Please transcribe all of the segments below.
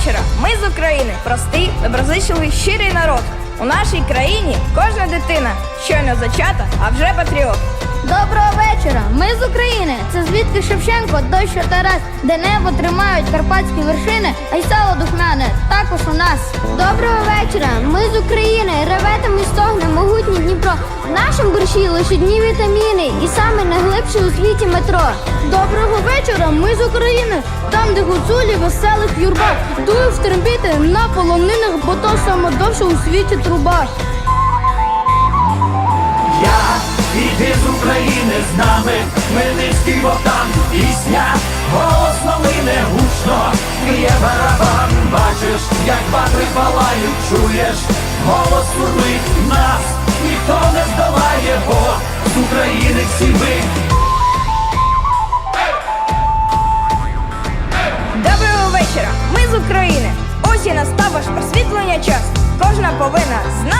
Вечора! Ми з України, простий, доброзичливий, щирий народ. У нашій країні кожна дитина щойно зачата, а вже патріот. Доброго вечора! Ми з України. Це звідки Шевченко, дощ Тарас, де небо тримають карпатські вершини, а й сало духмяне також у нас. Доброго вечора! Ми з України. Реветами стогне могутній Дніпро. В нашому борщі дні вітаміни і саме найглибше у світі метро. Доброго вечора! Ми з України. Там, де гуцулі веселих юрба, дують втрембіти на полонинах, бо то саме довше у світі труба. Я іди з України з нами, Хмельницький Богдан, пісня, голос новини гучно, є барабан, бачиш, як батри палають, чуєш, голос сурмить нас, ніхто не здолає, бо з України всі ми. Доброго вечора! Ми з України. Ось і настав ваш просвітлення час. Кожна повинна знати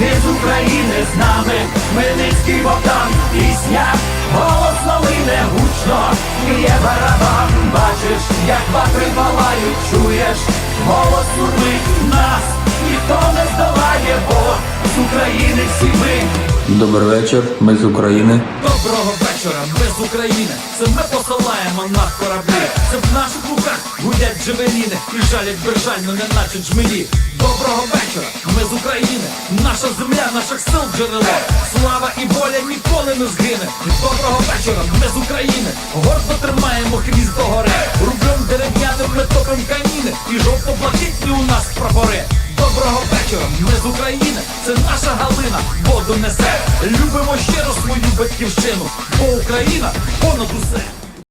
Іди з України з нами, Хмельницький Богдан, пісня, голос новини гучно, є барабан, бачиш, як батри палають, чуєш, голос сурмить нас, ніхто не здолає, бо з України всі ми. Добрий вечір, ми з України. Доброго вечора, ми з України. Це ми посилаємо на кораблі. Це в наших руках гудять джевеліни і жалять безжально, не наче джмелі. Доброго вечора, ми з України. Наша земля, наших сил джерело. Слава і воля ніколи не згине. Доброго вечора, ми з України. Гордо тримаємо хвіст до гори. Рублем дерев'яним ми топим каміни. І жовто-блакитні у нас прапори. Доброго вечора, ми з України, це наша Галина, воду несе. Любимо щиро свою батьківщину, бо Україна понад усе.